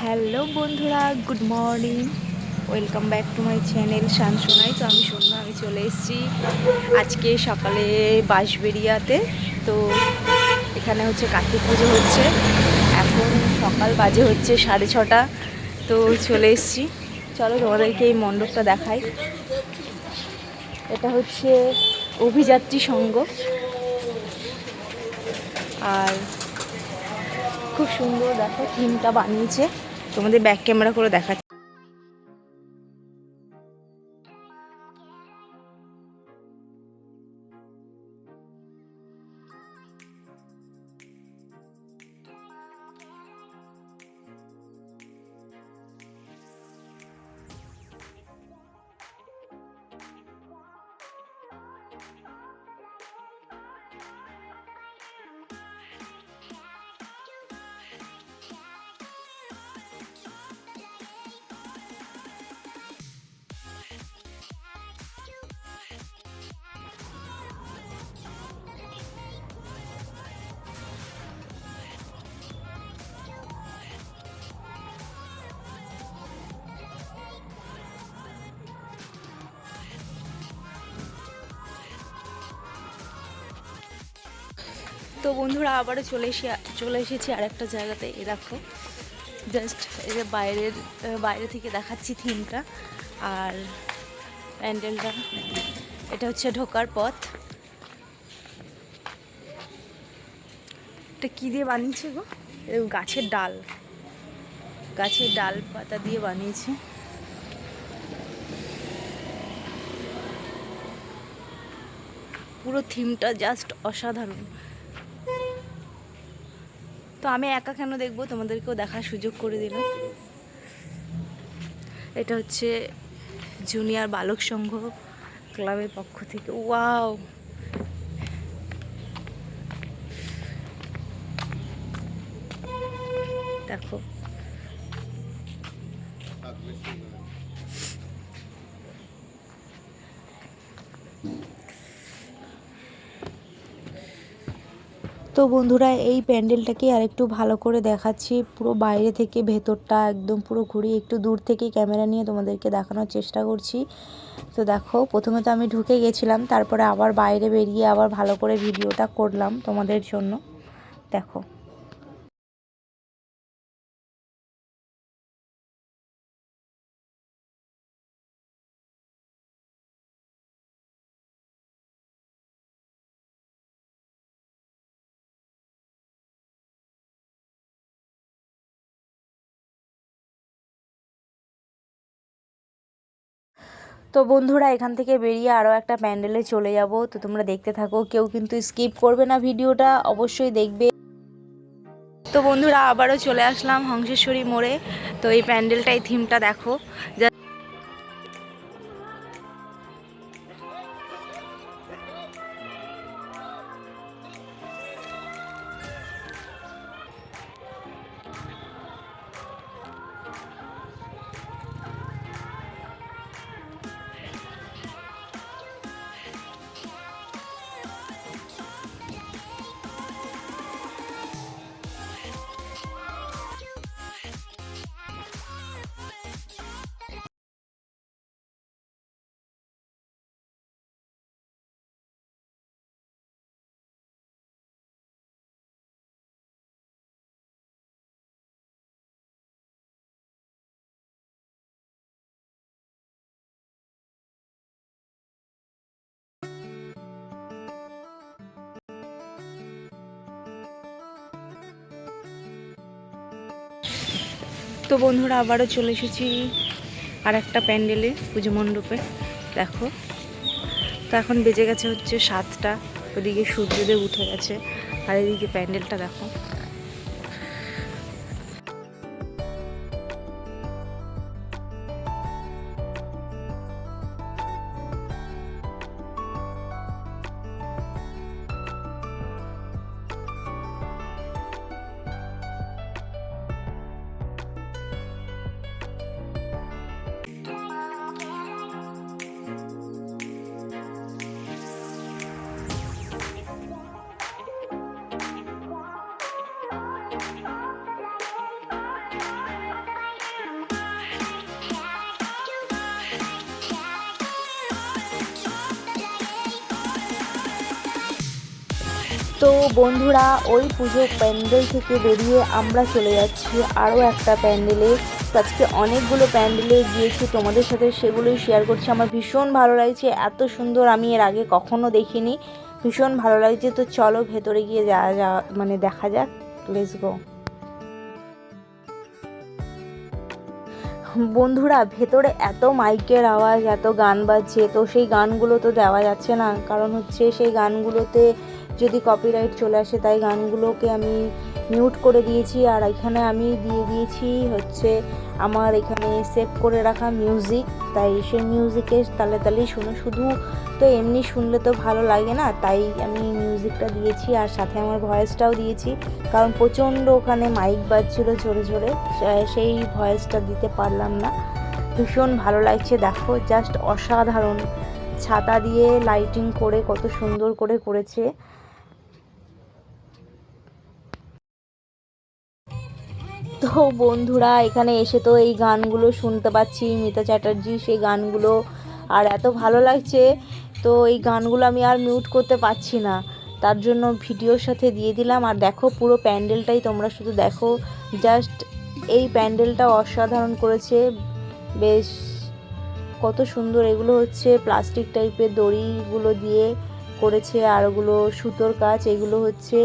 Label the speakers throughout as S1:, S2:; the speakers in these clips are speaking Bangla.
S1: হ্যালো বন্ধুরা, good morning. Welcome back to my channel শানসোনাই। তো আমি সন্ধ্যা, আমি চলে এসেছি আজকে সকালে বাঁশবেরিয়াতে তো এখানে হচ্ছে কার্তিক পুজো হচ্ছে। এখন সকাল বাজে হচ্ছে সাড়ে ছটা। তো চলে এসেছি। চলো তোমাদেরকে এই মণ্ডপটা দেখাই। এটা হচ্ছে অভিযাত্রী সংঘ। আর খুব সুন্দর দেখো, থিমটা বানিয়েছে। তোমাদের ব্যাক ক্যামেরা করে দেখাচ্ছি। তো বন্ধুরা, আবারও চলে এসে চলে এসেছি আরেকটা জায়গাতে। এ দেখো জাস্ট যে বাইরের বাইরে থেকে দেখাচ্ছি থিমটা আর প্যান্ডেলটা, এটা হচ্ছে ঢোকার পথ। এটা কী দিয়ে বানিয়েছে গো? গাছের ডাল। গাছের ডাল পাতা দিয়ে বানিয়েছে। পুরো থিমটা জাস্ট অসাধারণ। তো আমি একা কেন দেখব? তোমাদেরকেও দেখার সুযোগ করে দিলাম। এটা হচ্ছে জুনিয়র বালক সংঘ ক্লাবের পক্ষ থেকে। ওয়াও! দেখো। তো বন্ধুরা, এই প্যান্ডেলটাকে আর একটু ভালো করে দেখাচ্ছি। পুরো বাইরে থেকে ভেতরটা একদম পুরো ঘুরি একটু দূর থেকে ক্যামেরা নিয়ে তোমাদেরকে দেখানোর চেষ্টা করছি। তো দেখো, প্রথমে তো আমি ঢুকে গেছিলাম, তারপরে আবার বাইরে বেরিয়ে আবার ভালো করে ভিডিওটা করলাম তোমাদের জন্য। দেখো। তো বন্ধুরা, এখান থেকে বেরিয়ে আরও একটা প্যান্ডেলে চলে যাব। তো তোমরা দেখতে থাকো, কেউ কিন্তু স্কিপ করবে না ভিডিওটা, অবশ্যই দেখবে। তো বন্ধুরা, আবারও চলে আসলাম হংসেশ্বরী মোড়ে। তো এই প্যান্ডেলটাই থিমটা দেখো। যা তো বন্ধুরা, আবারও চলে এসেছি আর একটা প্যান্ডেলে, পুজো মণ্ডপে। দেখো, তো এখন বেজে গেছে হচ্ছে সাতটা, ওদিকে সূর্যদেব উঠে গেছে, আর এদিকে প্যান্ডেলটা দেখো। তো বন্ধুরা, ওই পুজো প্যান্ডেল থেকে বেরিয়ে আমরা চলে যাচ্ছি আরও একটা প্যান্ডেলে। আজকে অনেকগুলো প্যান্ডেলে গিয়েছি, তোমাদের সাথে সেগুলোই শেয়ার করছি। আমার ভীষণ ভালো লাগছে, এত সুন্দর আমি এর আগে কখনো দেখিনি। ভীষণ ভালো লাগছে, তো চলো ভেতরে গিয়ে যাওয়া যা মানে দেখা যাক লেটস গো বন্ধুরা, ভেতরে এত মাইকের আওয়াজ, এত গান বাজছে, তো সেই গানগুলো তো দেওয়া যাচ্ছে না। কারণ হচ্ছে সেই গানগুলোতে যদি কপিরাইট চলে আসে, তাই গানগুলোকে আমি মিউট করে দিয়েছি। আর এখানে আমি দিয়ে দিয়েছি হচ্ছে আমার এখানে সেভ করে রাখা মিউজিক তাই সেই মিউজিকে তালে তালেই শুনো। শুধু তো এমনি শুনলে তো ভালো লাগে না, তাই আমি মিউজিকটা দিয়েছি। আর সাথে আমার ভয়েসটাও দিয়েছি। কারণ প্রচণ্ড ওখানে মাইক বাজছিল জোরে জোরে। সেই ভয়েসটা দিতে পারলাম না। ভীষণ ভালো লাগছে, দেখো। জাস্ট অসাধারণ। ছাতা দিয়ে লাইটিং করে কত সুন্দর করে করেছে। তো বন্ধুরা, এখানে এসে তো এই গানগুলো শুনতে পাচ্ছি, মিতা চ্যাটার্জি, সেই গানগুলো। আর এত ভালো লাগছে, তো এই গানগুলো আমি আর মিউট করতে পারছি না। তার জন্য ভিডিওর সাথে দিয়ে দিলাম। আর দেখো, পুরো প্যান্ডেলটাই তোমরা শুধু দেখো। জাস্ট এই প্যান্ডেলটা অসাধারণ করেছে। বেশ, কত সুন্দর। এগুলো হচ্ছে প্লাস্টিক টাইপের দড়িগুলো দিয়ে করেছে আর ওগুলো সুতোর কাজ, এগুলো হচ্ছে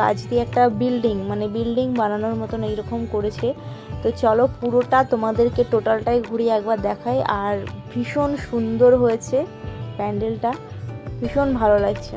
S1: কাজ দিয়ে একটা বিল্ডিং মানে বিল্ডিং বানানোর মতন এইরকম করেছে। তো চলো পুরোটা তোমাদেরকে টোটালটাই ঘুরিয়ে একবার দেখাই। আর ভীষণ সুন্দর হয়েছে প্যান্ডেলটা, ভীষণ ভালো লাগছে।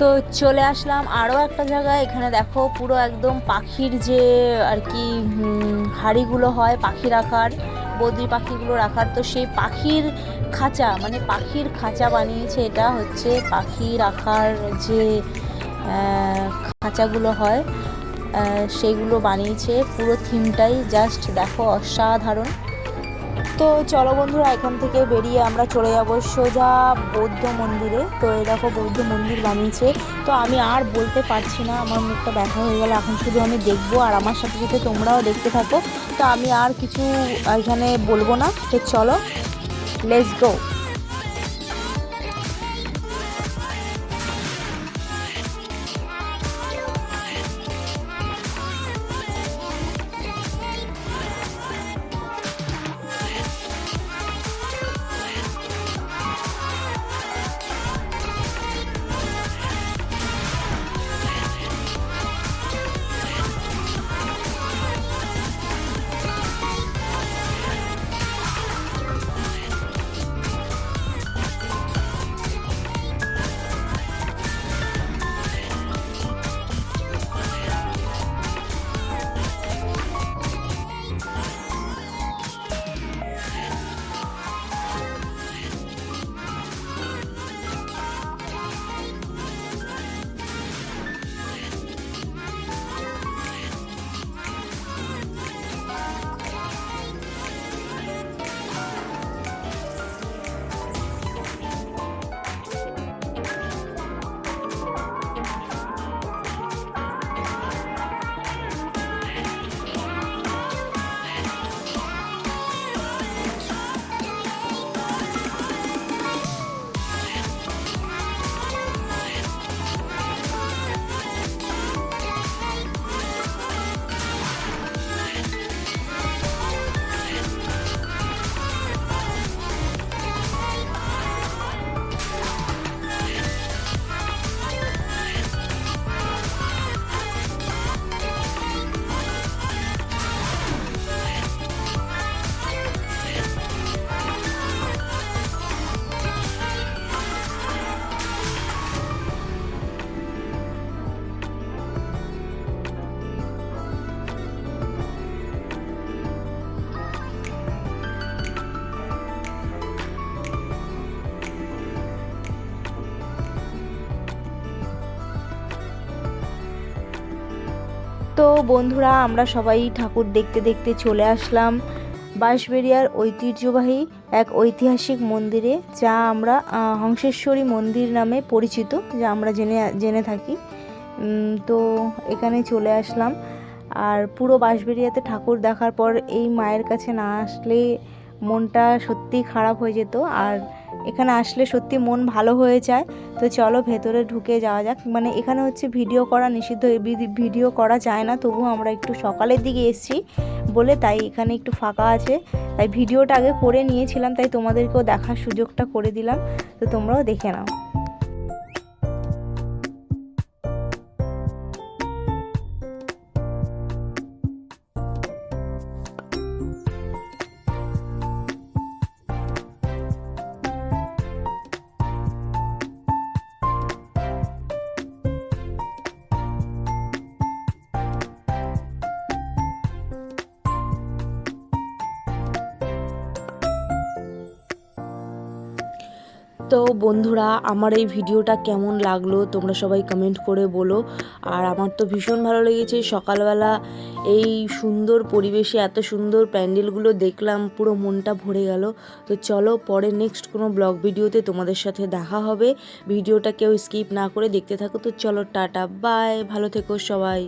S1: তো চলে আসলাম আরও একটা জায়গায়। এখানে দেখো পুরো একদম পাখির যে আর কি হাড়িগুলো হয় পাখি রাখার বদ্রি পাখিগুলো রাখার। তো সেই পাখির খাঁচা মানে পাখির খাঁচা বানিয়েছে এটা হচ্ছে পাখি রাখার যে খাঁচাগুলো হয় সেইগুলো বানিয়েছে। পুরো থিমটাই জাস্ট দেখো অসাধারণ। তো চলো বন্ধুরা, এখান থেকে বেরিয়ে আমরা চলে যাব সোজা বৌদ্ধ মন্দিরে। তো এই দেখো বৌদ্ধ মন্দির বানিয়েছে। তো আমি আর বলতে পারছি না, আমার মুখটা ব্যথা হয়ে গেলে। এখন শুধু আমি দেখব আর আমার সাথে সাথে তোমরাও দেখতে থাকো। তো আমি আর কিছু এখানে বলব না। তো চলো লেটস গো তো বন্ধুরা, আমরা সবাই ঠাকুর দেখতে দেখতে চলে আসলাম বাঁশবেড়িয়ার ঐতিহ্যবাহী এক ঐতিহাসিক মন্দিরে, যা আমরা হংসেশ্বরী মন্দির নামে পরিচিত, যা আমরা জেনে জেনে থাকি। তো এখানে চলে আসলাম। আর পুরো বাঁশবেড়িয়াতে ঠাকুর দেখার পর এই মায়ের কাছে না আসলে মনটা সত্যি খারাপ হয়ে যেত। আর এখানে আসলে সত্যি মন ভালো হয়ে যায়। তো চলো ভেতরে ঢুকে যাওয়া যাক। মানে এখানে হচ্ছে ভিডিও করা নিষিদ্ধ। ভিডিও করা যায় না। তবু আমরা একটু সকালের দিকে এসছি বলে তাই এখানে একটু ফাঁকা আছে। তাই ভিডিওটা আগে করে নিয়েছিলাম। তাই তোমাদেরকেও দেখার সুযোগটা করে দিলাম। তো তোমরাও দেখে নাও। তো বন্ধুরা, আমার এই ভিডিওটা কেমন লাগল তোমরা সবাই কমেন্ট করে বলো। আর আমার তো ভীষণ ভালো লেগেছে, সকালবেলা এই সুন্দর পরিবেশে এত সুন্দর প্যান্ডেলগুলো দেখলাম, পুরো মনটা ভরে গেল। তো চলো পরে নেক্সট কোনো ব্লগ ভিডিওতে তোমাদের সাথে দেখা হবে। ভিডিওটা কেউ স্কিপ না করে দেখতে থাকো। তো চলো টাটা বাই ভালো থেকো সবাই।